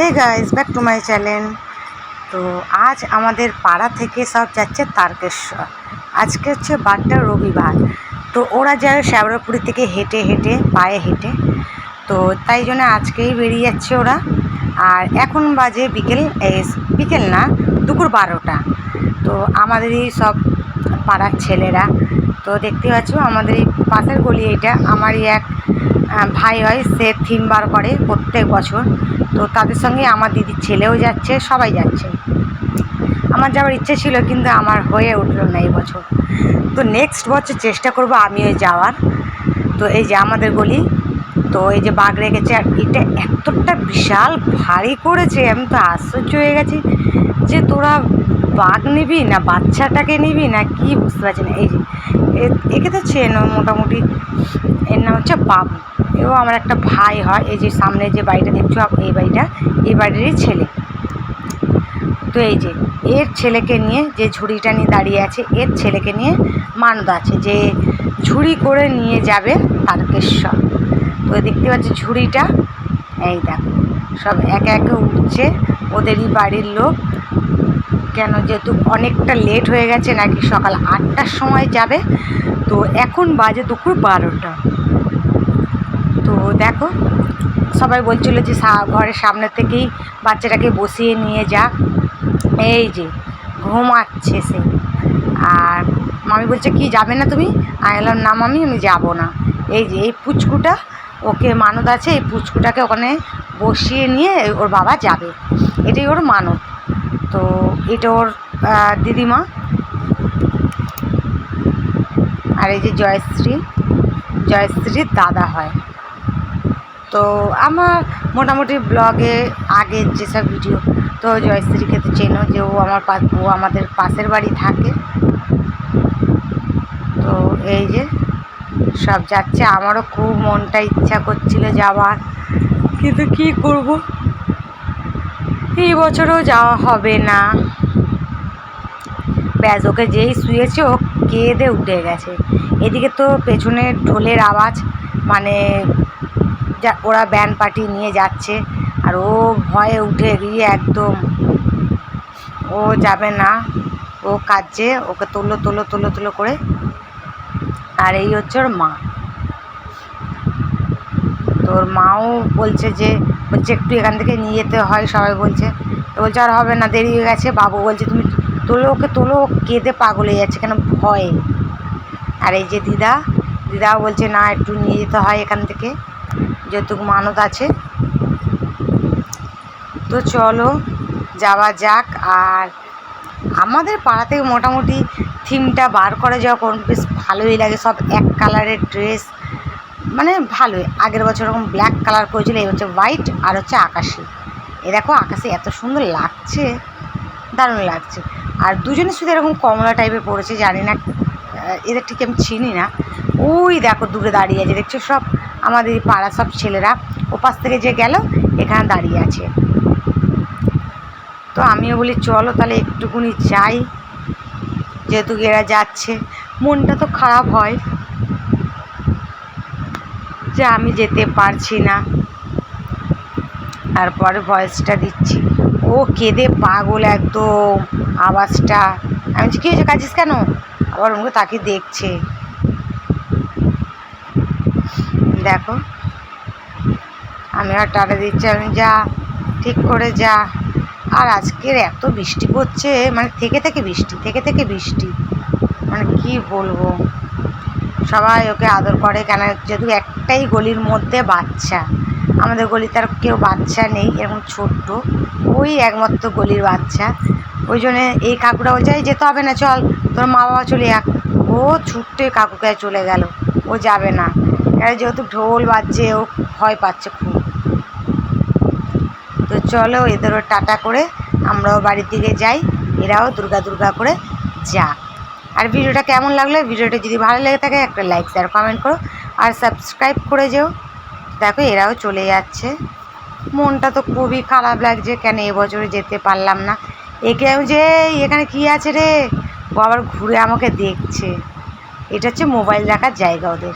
Hey guys back to my channel তো আজ আমাদের পাড়া থেকে সব যাচ্ছে তারকেশ্বর। আজকে হচ্ছে বারটা রবিবার। তো ওরা যায় শ্যাবরাপুরি থেকে হেঁটে হেঁটে পায়ে হেঁটে। তো তাই জন্য আজকেই বেরিয়ে যাচ্ছে ওরা। আর এখন বাজে বিকেল বিকেল না, দুপুর বারোটা। তো আমাদেরই সব পাড়ার ছেলেরা তো দেখতে পাচ্ছ আমাদের এই পাশের গলি এটা আমারই এক ভাই হয়, সে থিম বার করে প্রত্যেক বছর। তো তাদের সঙ্গে আমার দিদির ছেলেও যাচ্ছে, সবাই যাচ্ছে। আমার যাওয়ার ইচ্ছে ছিল, কিন্তু আমার হয়ে উঠল না এই বছর। তো নেক্সট বছর চেষ্টা করব আমিও যাওয়ার। তো এই যে আমাদের গলি, তো এই যে বাঘ রেখেছে, আর এটা এতটা বিশাল, ভারী করেছে, আমি তো আশ্চর্য হয়ে গেছি যে তোরা বাঘ নিবি না বাচ্চাটাকে নিবি না কি বুঝতে পারছি না। এই একে তো চেনো মোটামুটি। এর নাম হচ্ছে বাবু। এও আমার একটা ভাই হয়। এই যে সামনে যে বাড়িটা দেখছ এই বাড়িটা, এই বাড়িরই ছেলে। তো এই যে, এর ছেলেকে নিয়ে যে ঝুড়িটা নিয়ে দাঁড়িয়ে আছে, এর ছেলেকে নিয়ে মানত আছে যে ঝুড়ি করে নিয়ে যাবে তারকেশ্বর। তো দেখতে পাচ্ছি ঝুড়িটা, এই দেখো, সব একে একে উঠছে ওদেরই বাড়ির লোক। কেন যেহেতু অনেকটা লেট হয়ে গেছে, নাকি সকাল আটটার সময় যাবে? তো এখন বাজে দুপুর বারোটা। তো দেখো, সবাই বলছিল যে ঘরের সামনে থেকেই বাচ্চাটাকে বসিয়ে নিয়ে যা এই যে, ঘুমাচ্ছে সে। আর মামি বলছে, কি, যাবে না তুমি? আমি বললাম, না মামি, আমি যাব না। এই যে, এই পুচকুটা, ওকে মানত আছে, এই পুচকুটাকে ওখানে বসিয়ে নিয়ে ওর বাবা যাবে। এটাই ওর মানত। তো এটা ওর দিদিমা। আর এই যে জয়শ্রী, জয়শ্রীর দাদা হয়। তো আমার মোটামুটি ব্লগে আগের যেসব ভিডিও তো জয়শ্রীকে তো চেনো যে ও আমার পা, ও আমাদের পাশের বাড়ি থাকে। তো এই যে সব যাচ্ছে। আমারও খুব মনটা ইচ্ছা করছিল যাওয়ার। কিন্তু কি করব? এই বছরও যাওয়া হবে না। ব্যাস, ওকে যেই শুয়েছে, ও কেঁদে উঠে গেছে। এদিকে তো পেছনে ঢোলের আওয়াজ মানে যা, ওরা ব্যান্ড পার্টি নিয়ে যাচ্ছে, আর ও ভয়ে উঠে গিয়ে একদম, ও যাবে না। ও কাজে ওকে তোলো তোলো তোলো তোলো করে। আর এই হচ্ছে ওর মা। তোর মাও বলছে যে, বলছে একটু এখান থেকে নিয়ে যেতে হয়, সবাই বলছে। তো বলছে, আর হবে না, দেরি হয়ে গেছে। বাবু বলছে, তুমি তোলো ওকে, তোলো কেঁদে পাগল হয়ে যাচ্ছে, কেন ভয়ে? আর এই যে দিদা দিদাও বলছে, না, একটু নিয়ে যেতে হয় এখান থেকে যেহেতু মানত আছে। তো চলো, যাওয়া যাক। আর আমাদের পাড়া থেকে মোটামুটি থিমটা বার করে যখন, বেশ ভালোই লাগে সব এক কালারের ড্রেস মানে ভালোই। আগের বছর ওরকম ব্ল্যাক কালার করেছিল এই হচ্ছে হোয়াইট আর হচ্ছে আকাশি। এ দেখো, আকাশে এত সুন্দর লাগছে। দারুণ লাগছে। আর দুজনে শুধু এরকম কমলা টাইপের পড়েছে জানি না এদের ঠিক আমি চিনি না। ওই দেখো, দূরে দাঁড়িয়ে আছে। দেখছ সব, আমাদের পাড়া সব ছেলেরা, ওপাশ থেকে যে গেল, এখানে দাঁড়িয়ে আছে। তো আমিও বলি, চলো তাহলে একটুকুনি যাই। যেহেতু এরা যাচ্ছে, মনটা তো খারাপ হয়। যে আমি যেতে পারছি না। তারপরে ভয়েসটা দিচ্ছি। ও কেঁদে পাগল একদম আওয়াজটা। আমি বলছি, কী হয়েছে? কাজিস কেন? আবার ওকে তাকে দেখছে। দেখো আমি আর টাটা দিচ্ছি আমি যা ঠিক করে যা। আর আজকের এত বৃষ্টি পড়ছে মানে থেকে থেকে বৃষ্টি থেকে থেকে বৃষ্টি। মানে কি বলব? সবাই ওকে আদর করে কেন? যেহেতু একটাই গলির মধ্যে বাচ্চা। আমাদের গলিতে আর কেউ বাচ্চা নেই, এরকম ছোট্ট। ওই একমাত্র গলির বাচ্চা। ওই জন্যে এই বলছে "এই যেতে হবে না, চল। তোর মা বাবা চলে যাক। ও ছুট্টে কাকুকে চলে গেল। ও যাবে না। যেহেতু ঢোল বাজছে, ও ভয় পাচ্ছে খুব। তো চলো এদেরও টাটা করে আমরাও বাড়ির দিকে যাই। এরাও দুর্গা দুর্গা করে যাক। আর ভিডিওটা কেমন লাগল? ভিডিওটা যদি ভালো লেগে থাকে, একটা লাইক শেয়ার কমেন্ট করো। আর সাবস্ক্রাইব করে যেও। দেখো এরাও চলে যাচ্ছে। মনটা তো খুবই খারাপ লাগছে কেন এবছরে যেতে পারলাম না? একে আমি যে "এই, এখানে কি আছে রে? ও আবার ঘুরে আমাকে দেখছে। এটা হচ্ছে মোবাইল রাখার জায়গা ওদের।